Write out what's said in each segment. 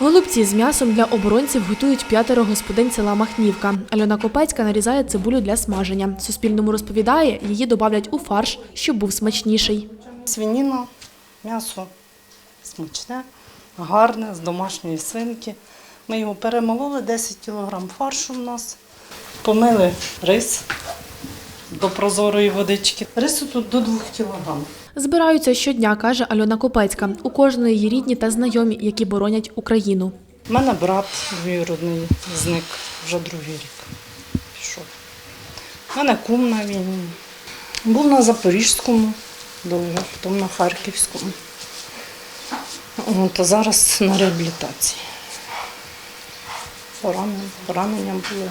Голубці з м'ясом для оборонців готують п'ятеро господин села Махнівка. Альона Копецька нарізає цибулю для смаження. Суспільному розповідає, її добавлять у фарш, щоб був смачніший. Свініна, м'ясо смачне, гарне, з домашньої свинки. Ми його перемололи, 10 кг фаршу в нас. Помили рис до прозорої водички. Рису тут до 2 кг. Збираються щодня, каже Альона Копецька. У кожної її рідні та знайомі, які боронять Україну. У мене брат двоюродний зник вже другий рік. Пішов. У мене кум на війні. Був на Запорізькому довго, потім на Харківському. От, а зараз на реабілітації. Поранення, поранення були.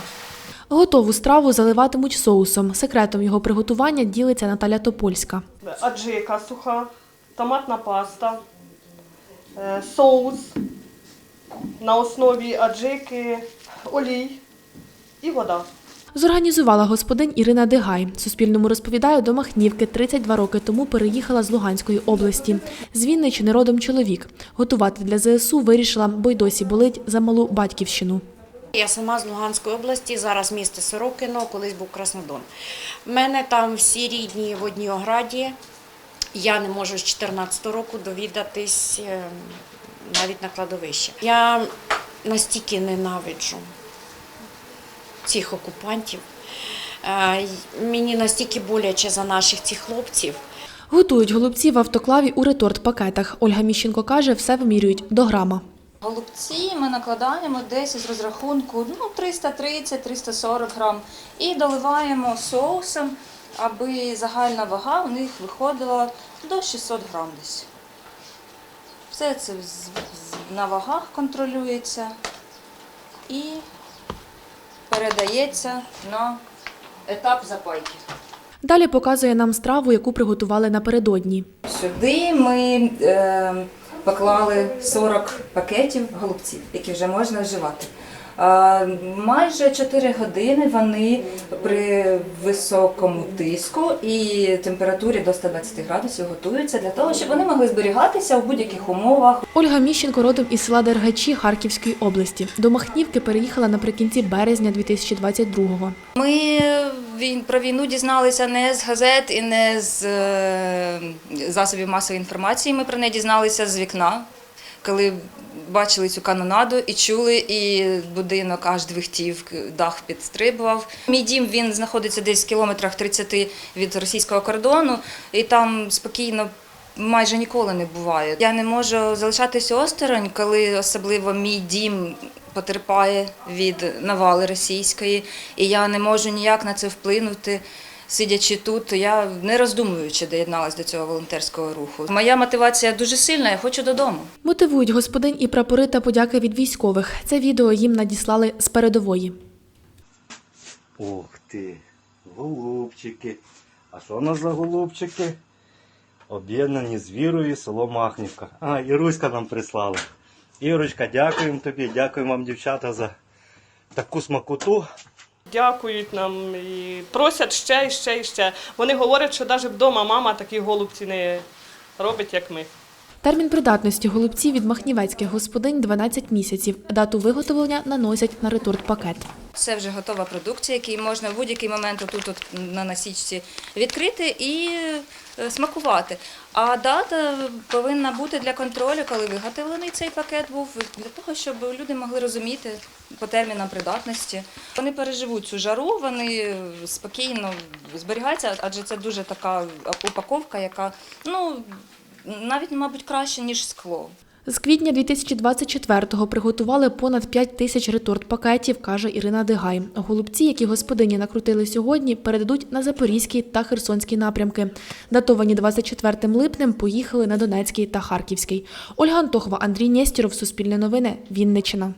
Готову страву заливатимуть соусом. Секретом його приготування ділиться Наталя Топольська. аджика суха, томатна паста, е, соус на основі аджики, олій і вода. Зорганізувала господин Ірина Дегай. Суспільному розповідає, до Махнівки 32 роки тому переїхала з Луганської області. З Вінничини родом чоловік. Готувати для ЗСУ вирішила, бо й досі болить за малу батьківщину. Я сама з Луганської області, зараз місто Сорокино, колись був Краснодон. У мене там всі рідні в одній ограді. Я не можу з 14 року довідатись е, навіть на кладовище. Я настільки ненавиджу цих окупантів. Е, Мені настільки боляче за наших цих хлопців. Готують голубці в автоклаві у реторт-пакетах. Ольга Міщенко каже, все вимірюють до грама. Голубці ми накладаємо десь із розрахунку ну, 330-340 грам і доливаємо соусом, аби загальна вага в них виходила до 600 грам десь. Все це з- з- на вагах контролюється і передається на етап запайки. Далі показує нам страву, яку приготували напередодні. Сюди ми е, поклали 40 пакетів голубців, які вже можна вживати. Е, майже 4 години вони при високому тиску і температурі до 120 градусів готуються для того, щоб вони могли зберігатися в будь-яких умовах. Ольга Міщенко родом із села Дергачі Харківської області. До Махнівки переїхала наприкінці березня 2022-го. Ми про війну дізналися не з газет і не з е, засобів масової інформації. Ми про неї дізналися з вікна, коли бачили цю канонаду і чули, і будинок аж двихтів, дах підстрибував. Мій дім він знаходиться десь в кілометрах 30 від російського кордону, і там спокійно. Майже ніколи не буває. Я не можу залишатися осторонь, коли особливо мій дім потерпає від навали російської, і я не можу ніяк на це вплинути. Сидячи тут, я не роздумуючи доєдналась до цього волонтерського руху. Моя мотивація дуже сильна, я хочу додому. Мотивують господин і прапори та подяки від військових. Це відео їм надіслали з передової. Ух ти, голубчики. А що у нас за голубчики? Об'єднані з вірою село Махнівка. А, Іруська нам прислала. Ірочка, дякуємо тобі, дякуємо вам, дівчата, за таку смакоту. Дякують нам і просять ще і ще і ще. Вони говорять, що навіть вдома мама такі голубці не робить, як ми. Термін придатності голубців від махнівецьких господинь 12 місяців. Дату виготовлення наносять на реторт-пакет. Це вже готова продукція, яку можна в будь-який момент отут от на насічці відкрити і е, смакувати. А дата повинна бути для контролю, коли виготовлений цей пакет був, для того, щоб люди могли розуміти по термінам придатності. Вони переживуть цю жару, вони спокійно зберігаються, адже це дуже така упаковка, яка ну навіть, мабуть, краще, ніж скло. З квітня 2024-го приготували понад 5 тисяч реторт-пакетів, каже Ірина Дегай. Голубці, які господині накрутили сьогодні, передадуть на Запорізький та Херсонський напрямки. Датовані 24 липнем поїхали на Донецький та Харківський. Ольга Антохова, Андрій Нєстіров, Суспільне новини, Вінниччина.